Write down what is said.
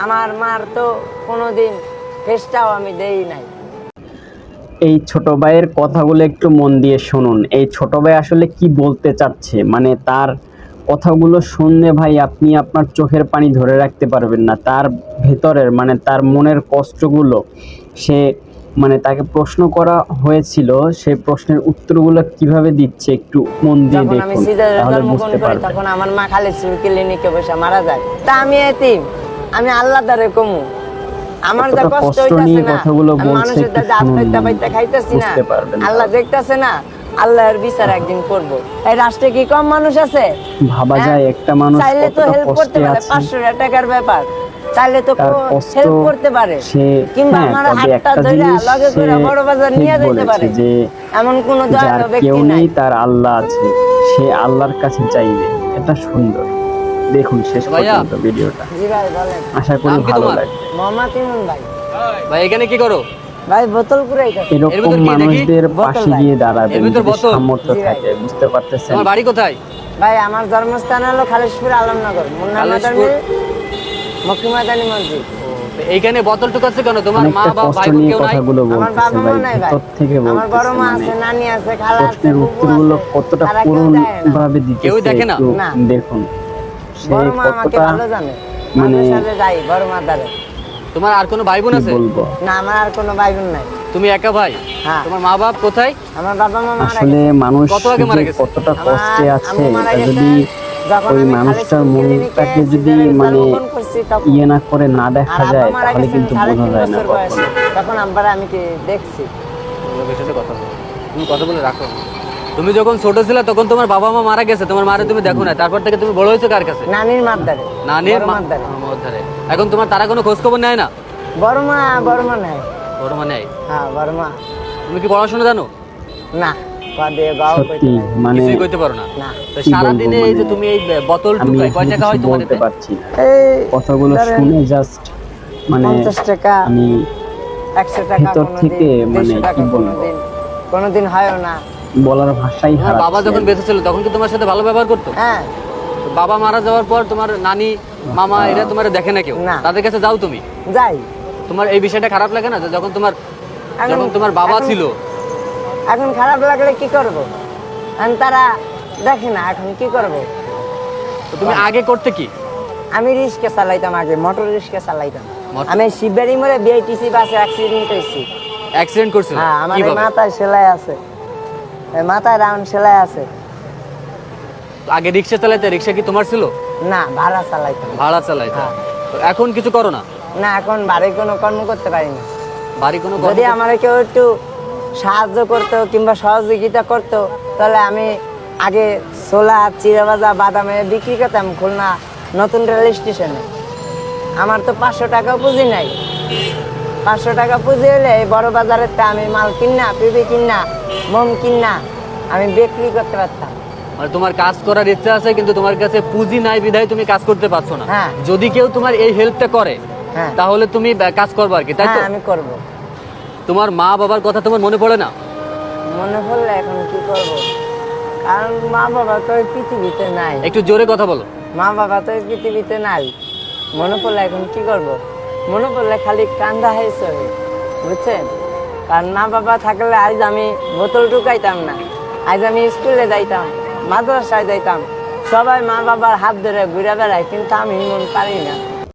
আমার মার তো কোনোদিন ফেসটাও আমি দেই নাই। এই ছোট ভাইয়ের কথাগুলো একটু মন দিয়ে শুনুন। এই ছোট ভাই আসলে কি বলতে চাচ্ছে? মানে তার কথাগুলো শুনলে ভাই আপনি আপনার চোখের পানি ধরে রাখতে পারবেন না। তার ভেতরের মানে তার মনের কষ্টগুলো সে মানে তাকে প্রশ্ন করা হয়েছিল সেই প্রশ্নের উত্তরগুলো কীভাবে দিচ্ছে একটু মন দিয়ে দেখুন তাহলে বুঝতে পারবেন তখন আমার মা খালি ক্লিনিকে বসে মারা যায়। তা আমি এতিম। আমি আল্লাহ দ্বারে কমু। আমার যা কষ্ট হইতাছে না মানুষের শুনুন পাইতে পাইতে খাইতেছি না। আল্লাহ দেখতাছে না আল্লাহর বিচার একদিন করব। এই রাষ্ট্রে কি কম মানুষ আছে? ভাবা হ্যাঁ? যায় একটা মানুষ চাইলে তো হেল্প করতে পারে আছে। পাঁচশো টাকার ব্যাপার। চাইলে তো হেল্প করতে পারে। কিংবা হ্যাঁ, আমার হাতটা ধরে লগে করে বড় বাজার নিয়ে যেতে পারে। যে এমন কোন দয়ালু ব্যক্তি নাই তার আল্লাহ আছে। সে আল্লাহর কাছে চাইবে। এটা সুন্দর। দেখুন শেষ পর্যন্ত ভিডিওটা। জি ভাই বলেন আশা করি ভালো লাগবে। মোহাম্মদ ইমন ভাই। ভাই এখানে কি করো? ভাই বোতল কুড়াইতেছে এর এরকম ভিতর কি দেখি? মানুষদের বোতল পাশে গিয়ে দাঁড়াবেন এর ভিতর বোতল? সামর্থ্য থাকে বুঝতে পারতেছেন? তোমার বাড়ি কোথায়? ভাই আমার জন্মস্থান হলো খালিশপুর আলমনগর মুন্না? মাদানি মক্কিমাদানি মসজিদ। এইখানে বোতল টুকাচ্ছে কেন? তোমার মা অনেকটা বা ভাই কেউ নাই? আমার বাবা মা নাই ভাই। থেকে আমার বড় মা মানে আছে নানি আছে খালা আছে উত্তরগুলো কতটা করুণ ভাবে দিতেছে কেউ দেখে না। দেখুন। সে বড় মা আমাকে কতটা মানে তোমার আর কোনো ভাই বোন আছে? না আমার আর কোনো ভাই বোন নাই। তুমি একা ভাই? হ্যাঁ। তোমার মা বাপ কোথায়? আমার বাবা মা মারা আসলে মানুষ কত আগে মারা গেছে? কতটা কষ্টে আছে যদি ওই আমি মানুষটার মনটাকে যদি মানে। ইয়ে না করে না দেখা যায় তাহলে কিন্তু বোঝা যায় না তখন আব্বার আমি কি দেখছি? কথা বলো। তুমি কথা বলে রাখো। তুমি যখন ছোট ছিলে তখন তোমার বাবা মা মারা গেছে। তোমার মারে তুমি দেখো না তারপর থেকে তুমি বড় হয়েছো কার কাছে? নানির মার দ্বারে নানির বড় মা মার দ্বারে মার ধারে। এখন তোমার তারা কোনো খোঁজ খবর নেয় না? বড় মা বড় মা নাই বড় মা নেয়? হ্যাঁ বড় মা। তুমি কি পড়াশোনা জানো? না কদে গাও কইতে মানে কিছুই করতে পারো না। না। তো সারাদিনে এই যে মানে তুমি এই বোতল টুকাই কয় টাকা হয় এই কথাগুলো শুনে জাস্ট মানে পঞ্চাশ টাকা আমি একশো টাকা ভিতর কোনোদিন, থেকে মানে কি বলব? কোনোদিন কোনোদিন হয়ও না। বলার ভাষাই তোমার বাবা যখন বেঁচে ছিল তখন কি তোমার সাথে ভালো ব্যবহার করতো? হ্যাঁ। বাবা মারা যাওয়ার পর তোমার নানি মামা এরা তোমার দেখে না কেউ? তাদের কাছে যাও তুমি। যাই। তোমার এই বিষয়টা খারাপ লাগে না? যে যখন তোমার যখন তোমার বাবা ছিল। এখন খারাপ লাগলে কি করব? এখন তারা দেখে না এখন কি করব? তো তুমি আগে করতে কি? আমি রিক্সা চালাইতাম আগে মোটর রিক্সা চালাইতাম। আমি শিববাড়ি মোড়ে বিআইটিসি বাসে অ্যাক্সিডেন্ট হয়েছি। অ্যাক্সিডেন্ট করছিল? হ্যাঁ আমার মাথায় সেলাই আছে। মাথায় রাউন্ড সেলাই আছে। আগে রিক্সা চালাইতে রিক্সা কি তোমার ছিল? না ভাড়া চালাইতাম ভাড়া চালাইতে। হ্যাঁ। এখন কিছু করো না? না এখন বাড়ি কোনো কর্ম করতে পারি না। বাড়ি কোনো যদি আমার কেউ একটু সাহায্য করতো কিংবা সহযোগিতা করতো তাহলে আমি আগে ছোলা চিরাবাজা বাদামে বিক্রি করতাম খুলনা নতুন রেল স্টেশনে। আমার তো পাঁচশো টাকা পুঁজি নাই। পাঁচশো টাকা পুঁজি হলে এই বড় বাজারের তা আমি মাল কিনা পিবি কিনা মোম কিনা আমি বিক্রি করতে পারতাম। মানে তোমার কাজ করার ইচ্ছা আছে কিন্তু তোমার কাছে পুঁজি নাই বিধায় তুমি কাজ করতে পারছ না। হ্যাঁ। যদি কেউ তোমার এই হেল্পটা করে হ্যাঁ। তাহলে তুমি কাজ করবে আর কি তাই তো? হ্যাঁ আমি করব। তোমার মা বাবার কথা তোমার মনে পড়ে না? মনে পড়লে এখন কি করব? কারণ মা বাবা তো এই পৃথিবীতে নাই। একটু জোরে কথা বলো। মা বাবা তো এই পৃথিবীতে নাই। মনে পড়লে এখন কি করব? মনে পড়লে খালি কান্দা হয়েছে বুঝছেন? কারণ মা বাবা থাকলে আজ আমি বোতল ঢুকাইতাম না, আজ আমি স্কুলে যাইতাম, মাদ্রাসায় যাইতাম, সবাই মা বাবার হাত ধরে ঘুরে বেড়ায়, কিন্তু আমি মন পারি না।